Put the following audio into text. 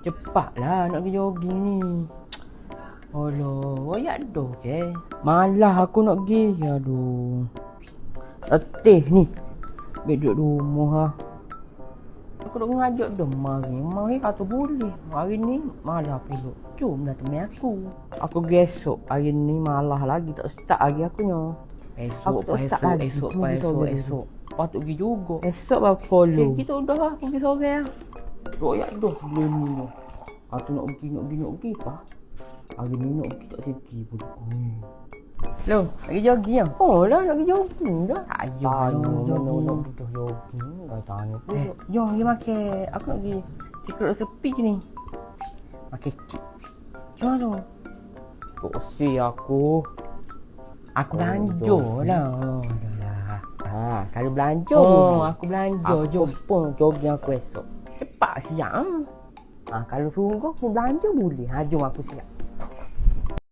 Cepatlah nak pergi jogging ni. Alah, royak dah ke? Malah aku nak pergi. Aduh. Letih ni. Baik duduk rumah ha. Aku nak ngajak dah mari. Mari kata boleh. Hari ni malah pula. Jom dah teman aku. Aku gesok. Hari ni malah lagi. Tak start lagi aku nya. Esok, Aku tak esok, lagi. esok, esok, esok. Patut pergi juga. Esok baru follow. Kita udah lah pergi sore lah. Royak dah sebelum ni lah. Aku nak pergi, nak pergi, nak pergi apa? Hari ni nak pergi tak senti pun. Hmm. Lo, lagi jogging ya? Oh lah, lagi jogging dah. Ayo, ayo, mana jogging. nak pergi jogging. Dah tanya pula. Eh, jom pergi makan. Aku nak pergi secret sepi ni. Makan cik. Jom tu. Si aku. Aku Oh, belanja lah. Dah lah. Ha, kalau belanja Oh, aku belanja. Jom. pun jogging aku esok. Cepat siap. Ha, kalau sungguh aku belanja boleh. Ha, jom aku siap.